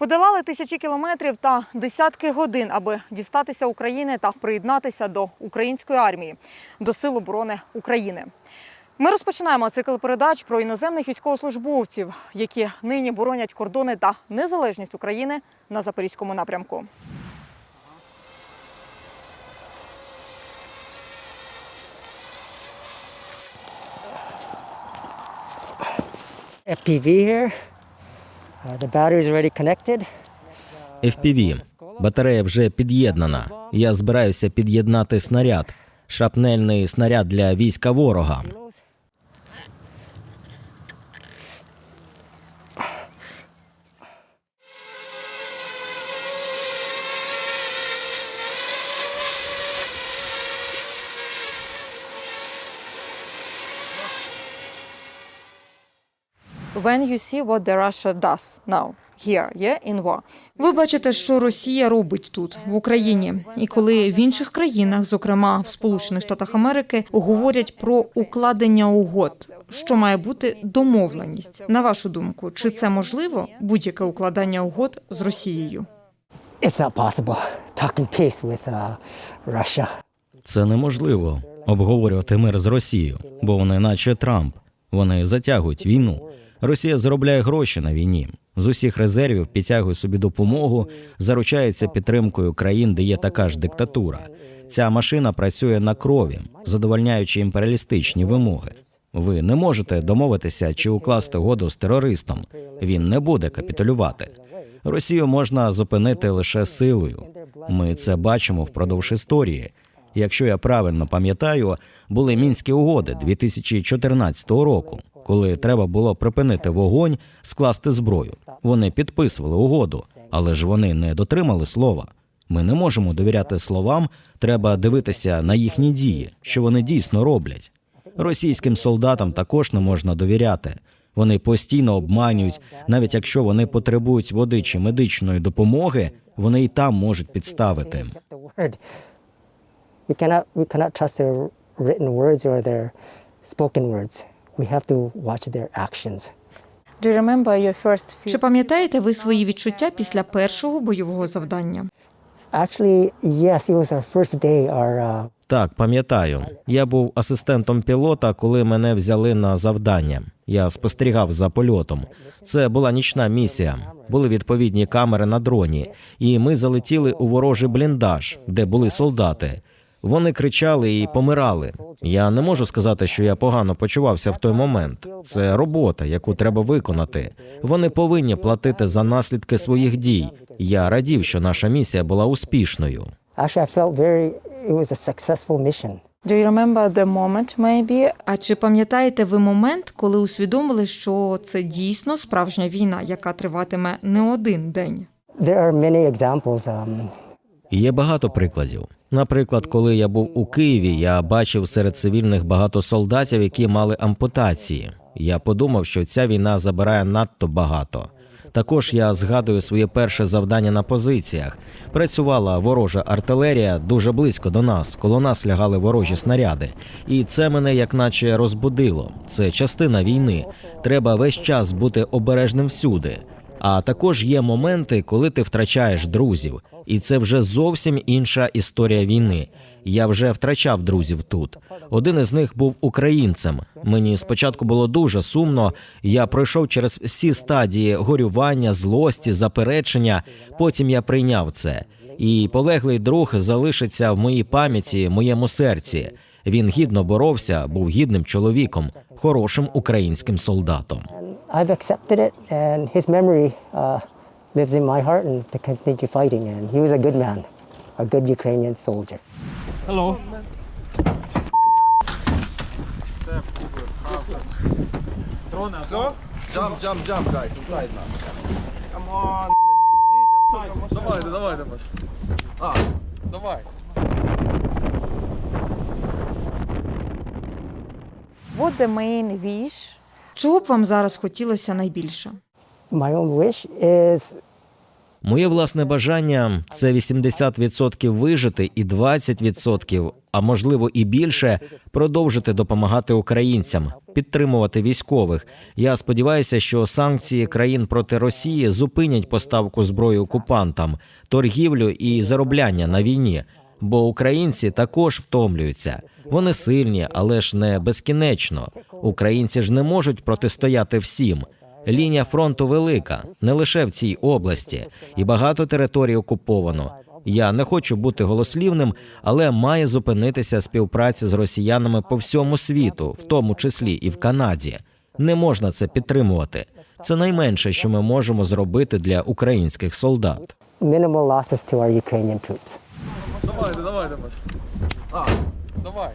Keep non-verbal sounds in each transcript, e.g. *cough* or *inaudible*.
Подолали тисячі кілометрів та десятки годин, аби дістатися України та приєднатися до української армії, до Сил оборони України. Ми розпочинаємо цикл передач про іноземних військовослужбовців, які нині боронять кордони та незалежність України на запорізькому напрямку. Here. Uh, the battery is already connected. FPV. Батарея вже під'єднана. Я збираюся під'єднати снаряд. шапнельний снаряд для війська ворога. When you see what the Russia does now, here, yeah, in war. Ви бачите, що Росія робить тут, в Україні, і коли в інших країнах, зокрема в Сполучених Штатах Америки, говорять про укладення угод, що має бути домовленість. На вашу думку, чи це можливо будь-яке укладання угод з Росією? It's not possible talking peace with uh, Russia. Це неможливо обговорювати мир з Росією, бо вони, наче Трамп, вони затягують війну. Росія заробляє гроші на війні. З усіх резервів підтягує собі допомогу, заручається підтримкою країн, де є така ж диктатура. Ця машина працює на крові, задовольняючи імперіалістичні вимоги. Ви не можете домовитися чи укласти угоду з терористом. Він не буде капітулювати. Росію можна зупинити лише силою. Ми це бачимо впродовж історії. Якщо я правильно пам'ятаю, були мінські угоди 2014 року, коли треба було припинити вогонь, скласти зброю. Вони підписували угоду, але ж вони не дотримали слова. Ми не можемо довіряти словам, треба дивитися на їхні дії, що вони дійсно роблять. Російським солдатам також не можна довіряти. Вони постійно обманюють, навіть якщо вони потребують води чи медичної допомоги, вони і там можуть підставити. We cannot, we cannot trust their written words or their spoken words. We have to watch their actions. Do you remember your first Чи пам'ятаєте ви свої відчуття після першого бойового завдання? Actually, yes, it was our first day. Our uh, Так, пам'ятаю. Я був асистентом пілота, коли мене взяли на завдання. Я спостерігав за польотом. Це була нічна місія. Були відповідні камери на дроні, і ми залетіли у ворожий бліндаж, де були солдати. Вони кричали і помирали. Я не можу сказати, що я погано почувався в той момент. Це робота, яку треба виконати. Вони повинні платити за наслідки своїх дій. Я радів, що наша місія була успішною. Do you remember the moment maybe А чи пам'ятаєте ви момент, коли усвідомили, що це дійсно справжня війна, яка триватиме не один день? There are many examples. Um, Є багато прикладів. Наприклад, коли я був у Києві, я бачив серед цивільних багато солдатів, які мали ампутації. Я подумав, що ця війна забирає надто багато. Також я згадую своє перше завдання на позиціях. Працювала ворожа артилерія дуже близько до нас, коло нас лягали ворожі снаряди. І це мене як наче розбудило. Це частина війни. Треба весь час бути обережним всюди. А також є моменти, коли ти втрачаєш друзів, і це вже зовсім інша історія війни. Я вже втрачав друзів тут. Один із них був українцем. Мені спочатку було дуже сумно. Я пройшов через всі стадії горювання, злості, заперечення. Потім я прийняв це. І полеглий друг залишиться в моїй пам'яті, моєму серці. Він гідно боровся, був гідним чоловіком, хорошим українським солдатом. I've accepted it, and his memory uh, lives in my heart, and to continue fighting. And he was a good man, a good Ukrainian soldier. Hello. Все? Jump, jump, jump, guys, inside now. Come on. Давай, давай, давай. А, давай. what the main wish Чого б вам зараз хотілося найбільше? Моє власне бажання це 80% вижити і 20%, а можливо і більше, продовжити допомагати українцям, підтримувати військових. Я сподіваюся, що санкції країн проти Росії зупинять поставку зброї окупантам, торгівлю і заробляння на війні. Бо українці також втомлюються. Вони сильні, але ж не безкінечно. Українці ж не можуть протистояти всім. Лінія фронту велика, не лише в цій області, і багато територій окуповано. Я не хочу бути голослівним, але має зупинитися співпраця з росіянами по всьому світу, в тому числі і в Канаді. Не можна це підтримувати. Це найменше, що ми можемо зробити для українських солдат. Minimal losses. Давайте, давайте, пацан. А, давай.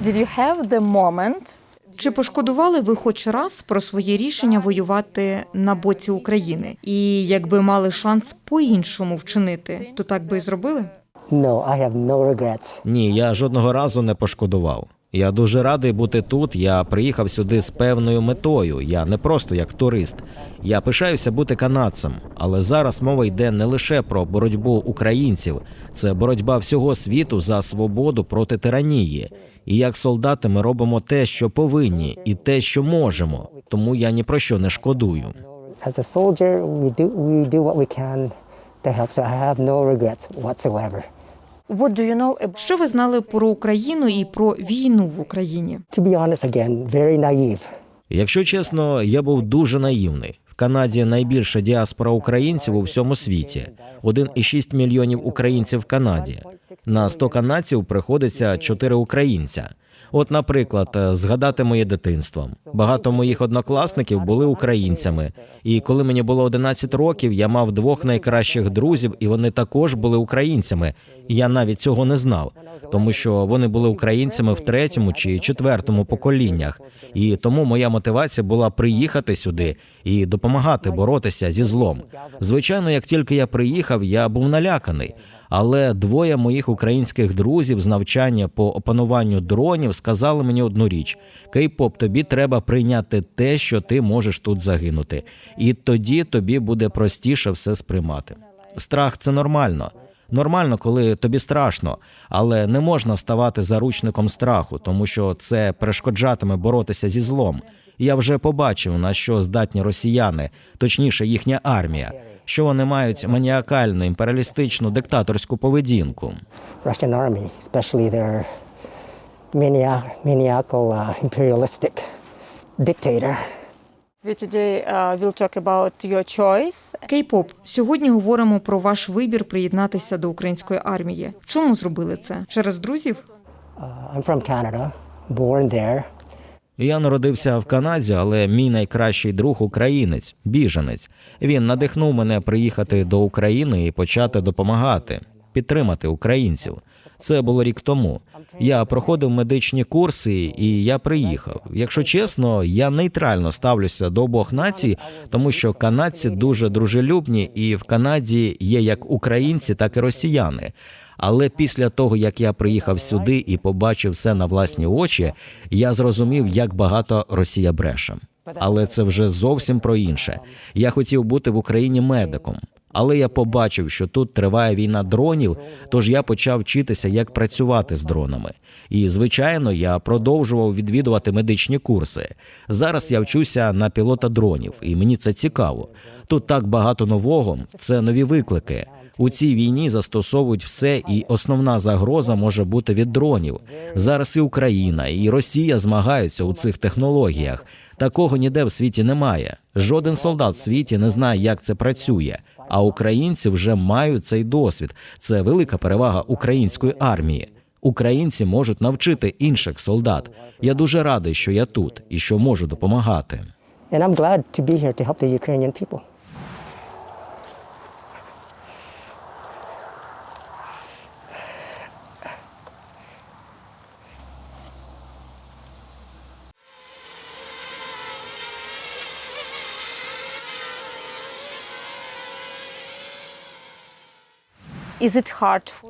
Did you have the moment Чи пошкодували ви хоч раз про своє рішення воювати на боці України? І якби мали шанс по-іншому вчинити, то так би і зробили? No, I have no regrets. Ні, я жодного разу не пошкодував. Я дуже радий бути тут. Я приїхав сюди з певною метою. Я не просто як турист. Я пишаюся бути канадцем, але зараз мова йде не лише про боротьбу українців, це боротьба всього світу за свободу проти тиранії. І як солдати ми робимо те, що повинні, і те, що можемо. Тому я ні про що не шкодую. As a soldier, we do, we do. What do you know about Що ви знали про Україну і про війну в Україні? To be honest, again, very naive. Якщо чесно, я був дуже наївний. В Канаді найбільша діаспора українців у всьому світі 1,6 мільйонів українців в Канаді. На 100 канадців приходиться 4 українця. От, наприклад, е, згадати моє дитинство. Багато моїх однокласників були українцями. І коли мені було 11 років, я мав двох найкращих друзів, і вони також були українцями. Я навіть цього не знав, тому що вони були українцями в третьому чи четвертому поколіннях. І тому моя мотивація була приїхати сюди і допомагати боротися зі злом. Звичайно, як тільки я приїхав, я був наляканий. Але двоє моїх українських друзів з навчання по опануванню дронів сказали мені одну річ: Кей-поп, тобі треба прийняти те, що ти можеш тут загинути, і тоді тобі буде простіше все сприймати. Страх це нормально. Нормально, коли тобі страшно, але не можна ставати заручником страху, тому що це перешкоджатиме боротися зі злом. Я вже побачив, на що здатні росіяни, точніше, їхня армія, що вони мають маніакальну імперіалістичну диктаторську поведінку. Uh, imperialistic dictator. Кей-поп, сьогодні говоримо про ваш вибір приєднатися до української армії. Чому зробили це? Через друзів? Uh, I'm from Canada, born there. Я народився в Канаді, але мій найкращий друг українець, біженець. Він надихнув мене приїхати до України і почати допомагати, підтримати українців. Це було рік тому. Я проходив медичні курси, і я приїхав. Якщо чесно, я нейтрально ставлюся до обох націй, тому що канадці дуже дружелюбні, і в Канаді є як українці, так і росіяни. Але після того, як я приїхав сюди і побачив все на власні очі, я зрозумів, як багато Росія бреше. Але це вже зовсім про інше. Я хотів бути в Україні медиком. Але я побачив, що тут триває війна дронів, тож я почав вчитися, як працювати з дронами. І звичайно, я продовжував відвідувати медичні курси. Зараз я вчуся на пілота дронів, і мені це цікаво. Тут так багато нового, це нові виклики. У цій війні застосовують все, і основна загроза може бути від дронів. Зараз і Україна, і Росія змагаються у цих технологіях. Такого ніде в світі немає. Жоден солдат в світі не знає, як це працює. А українці вже мають цей досвід. Це велика перевага української армії. Українці можуть навчити інших солдат. Я дуже радий, що я тут і що можу допомагати. And I'm glad to be here to help the Ukrainian people.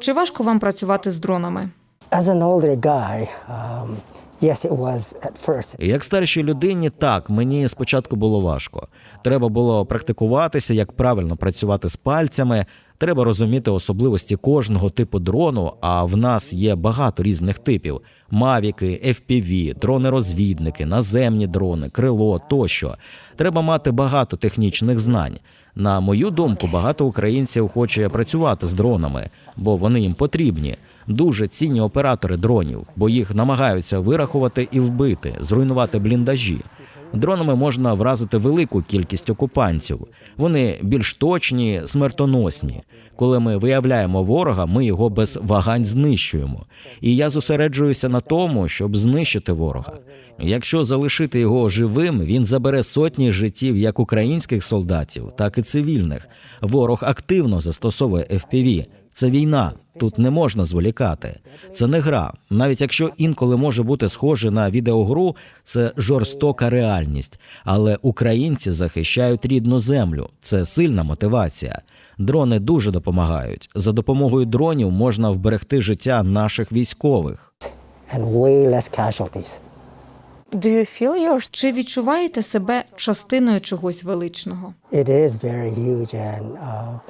Чи важко вам працювати з дронами? As an older guy, um, Yes, it was at first. Як старшій людині, так мені спочатку було важко. Треба було практикуватися, як правильно працювати з пальцями. Треба розуміти особливості кожного типу дрону. А в нас є багато різних типів: мавіки, FPV, дрони-розвідники, наземні дрони, крило тощо. Треба мати багато технічних знань. На мою думку, багато українців хоче працювати з дронами, бо вони їм потрібні. Дуже цінні оператори дронів, бо їх намагаються вирахувати і вбити, зруйнувати бліндажі. Дронами можна вразити велику кількість окупантів. Вони більш точні, смертоносні. Коли ми виявляємо ворога, ми його без вагань знищуємо. І я зосереджуюся на тому, щоб знищити ворога. Якщо залишити його живим, він забере сотні життів як українських солдатів, так і цивільних. Ворог активно застосовує FPV. Це війна. Тут не можна зволікати. Це не гра. Навіть якщо інколи може бути схоже на відеогру, це жорстока реальність. Але українці захищають рідну землю. Це сильна мотивація. Дрони дуже допомагають. За допомогою дронів можна вберегти життя наших військових. And way less casualties. Do you feel your Чи відчуваєте себе частиною чогось величного? It is very huge and uh,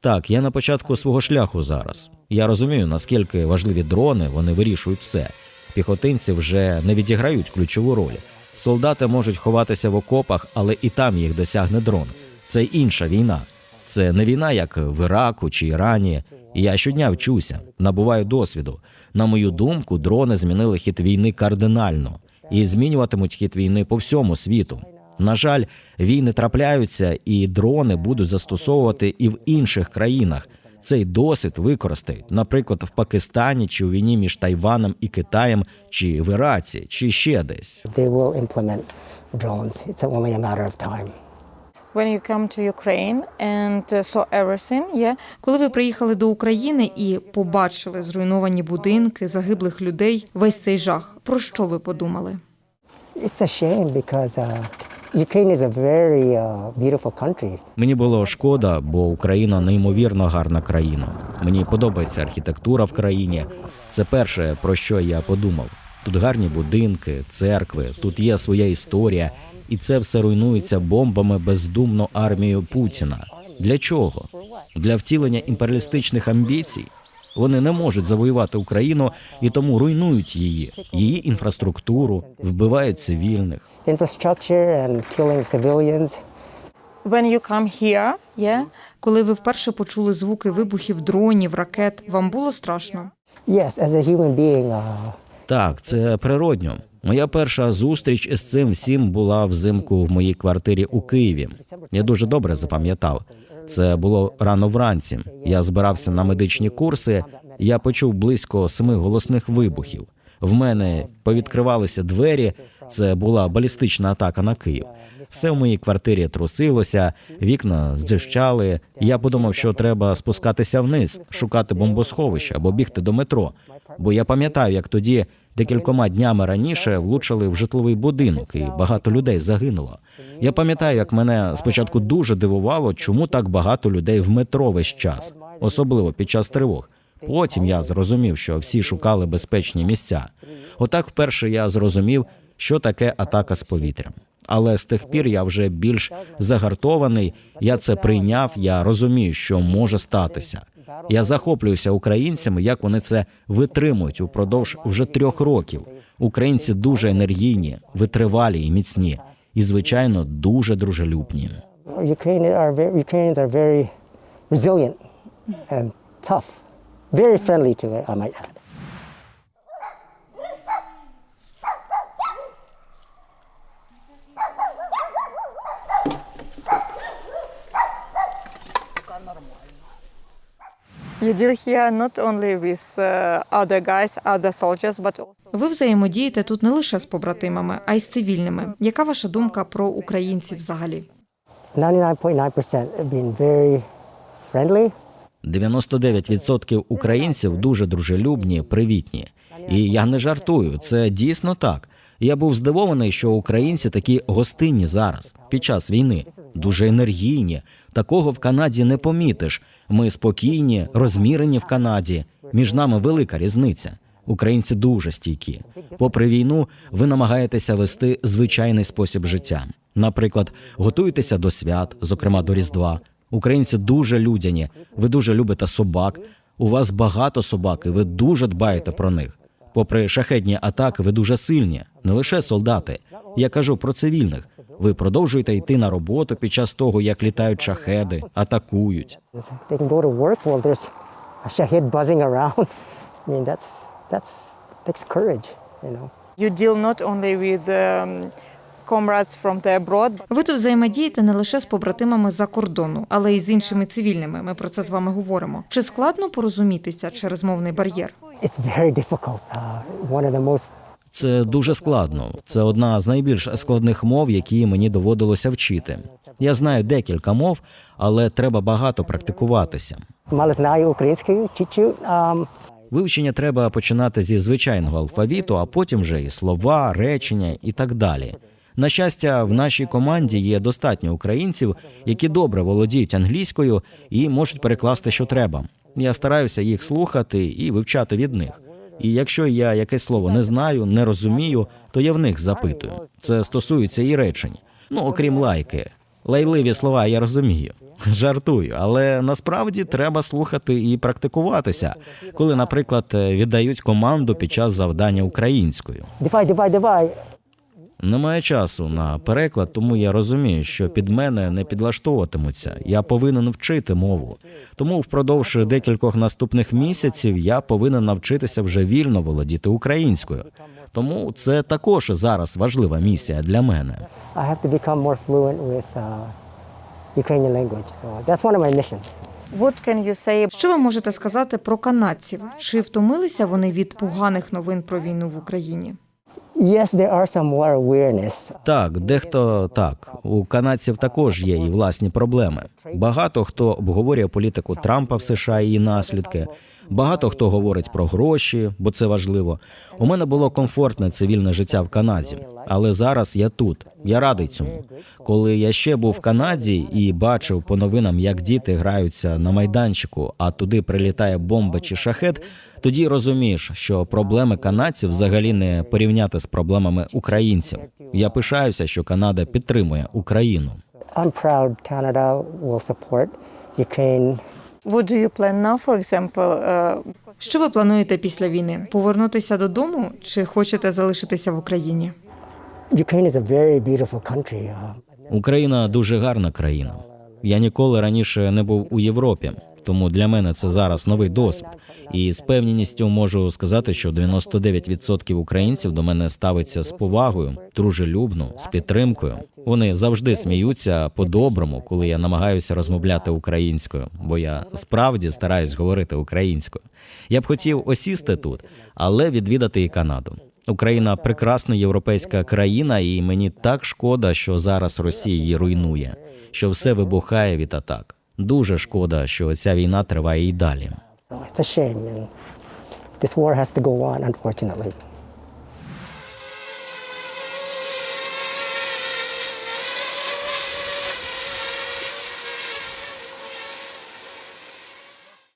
Так, я на початку свого шляху зараз. Я розумію, наскільки важливі дрони, вони вирішують все. Піхотинці вже не відіграють ключову роль. Солдати можуть ховатися в окопах, але і там їх досягне дрон. Це інша війна. Це не війна, як в Іраку чи Ірані. Я щодня вчуся, набуваю досвіду. На мою думку, дрони змінили хід війни кардинально і змінюватимуть хід війни по всьому світу. На жаль, війни трапляються, і дрони будуть застосовувати і в інших країнах. Цей досвід використають, наприклад, в Пакистані чи у війні між Тайваном і Китаєм, чи в Іраці, чи ще десь. they will implement drones. It's only a matter of time. When you come to Ukraine and uh, saw everything, yeah, Коли ви приїхали до України і побачили зруйновані будинки, загиблих людей, весь цей жах, про що ви подумали? It's a shame because uh, Ukraine is a very uh, beautiful country. Мені було шкода, бо Україна неймовірно гарна країна. Мені подобається архітектура в країні. Це перше, про що я подумав. Тут гарні будинки, церкви, тут є своя історія, і це все руйнується бомбами бездумно армією Путіна. Для чого? Для втілення імперіалістичних амбіцій. Вони не можуть завоювати Україну і тому руйнують її, її інфраструктуру, вбивають цивільних. When you come here, yeah, Коли ви вперше почули звуки вибухів дронів, ракет, вам було страшно? Yes, as a human being, uh, Так, це природньо. Моя перша зустріч із цим всім була взимку в моїй квартирі у Києві. Я дуже добре запам'ятав. Це було рано вранці. Я збирався на медичні курси. Я почув близько семи голосних вибухів. В мене повідкривалися двері. Це була балістична атака на Київ. Все в моїй квартирі трусилося, вікна зджищали. Я подумав, що треба спускатися вниз, шукати бомбосховище або бігти до метро. Бо я пам'ятаю, як тоді декількома днями раніше влучили в житловий будинок, і багато людей загинуло. Я пам'ятаю, як мене спочатку дуже дивувало, чому так багато людей в метро весь час, особливо під час тривог. Потім я зрозумів, що всі шукали безпечні місця. Отак вперше я зрозумів, що таке атака з повітря. Але з тих пір я вже більш загартований. Я це прийняв. Я розумію, що може статися. Я захоплююся українцями, як вони це витримують упродовж вже трьох років. Українці дуже енергійні, витривалі і міцні, і звичайно дуже дружелюбні. Very friendly to it, I might add. You deal here not only with uh, other guys, other soldiers, but also Ви взаємодієте тут не лише з побратимами, а й з цивільними. Яка ваша думка про українців взагалі? 99.9% have been very friendly. 99% українців дуже дружелюбні, привітні. І я не жартую, це дійсно так. Я був здивований, що українці такі гостинні зараз, під час війни, дуже енергійні. Такого в Канаді не помітиш. Ми спокійні, розмірені в Канаді. Між нами велика різниця. Українці дуже стійкі. Попри війну, ви намагаєтеся вести звичайний спосіб життя. Наприклад, готуєтеся до свят, зокрема до Різдва. Українці дуже людяні. Ви дуже любите собак. У вас багато собак, і ви дуже дбаєте про них. Попри шахедні атаки, ви дуже сильні, не лише солдати. Я кажу про цивільних. Ви продовжуєте йти на роботу під час того, як літають шахеди, атакують. You deal not only with um, Ви тут взаємодієте не лише з побратимами за кордону, але й з іншими цивільними. Ми про це з вами говоримо. Чи складно порозумітися через мовний бар'єр? It's very difficult. Uh, one of the most Це дуже складно. Це одна з найбільш складних мов, які мені доводилося вчити. Я знаю декілька мов, але треба багато практикуватися. мало знаю українською. Um, Вивчення треба починати зі звичайного алфавіту, а потім вже і слова, речення і так далі. На щастя, в нашій команді є достатньо українців, які добре володіють англійською і можуть перекласти, що треба. Я стараюся їх слухати і вивчати від них. І якщо я якесь слово не знаю, не розумію, то я в них запитую. Це стосується і речень. Ну, окрім лайки. Лайливі слова я розумію. *laughs* Жартую, але насправді треба слухати і практикуватися, коли, наприклад, віддають команду під час завдання українською. Давай, давай, divide. Немає часу на переклад, тому я розумію, що під мене не підлаштовуватимуться. Я повинен вчити мову. Тому впродовж декількох наступних місяців я повинен навчитися вже вільно володіти українською. Тому це також зараз важлива місія для мене. Uh, what can you say Що ви можете сказати про канадців? Чи втомилися вони від поганих новин про війну в Україні? Yes, there. Так, дехто так. У канадців також є і власні проблеми. Багато хто обговорює політику Трампа в США і її наслідки. Багато хто говорить про гроші, бо це важливо. У мене було комфортне цивільне життя в Канаді, але зараз я тут. Я радий цьому. Коли я ще був в Канаді і бачив по новинам, як діти граються на майданчику, а туди прилітає бомба чи шахет, тоді розумієш, що проблеми канадців взагалі не порівняти з проблемами українців. Я пишаюся, що Канада підтримує Україну. I'm proud Canada will support Ukraine. What do you plan now for example uh, Що ви плануєте після війни? Повернутися додому чи хочете залишитися в Україні? Uh, Україна дуже гарна країна. Я ніколи раніше не був у Європі, тому для мене це зараз новий досвід. І з певністю можу сказати, що 99% українців до мене ставиться з повагою, дружелюбно, з підтримкою. Вони завжди сміються по-доброму, коли я намагаюся розмовляти українською, бо я справді стараюсь говорити українською. Я б хотів осісти тут, але відвідати і Канаду. Україна прекрасна європейська країна, і мені так шкода, що зараз Росія її руйнує, що все вибухає від атак. Дуже шкода, що ця війна триває і далі. so go on, unfortunately.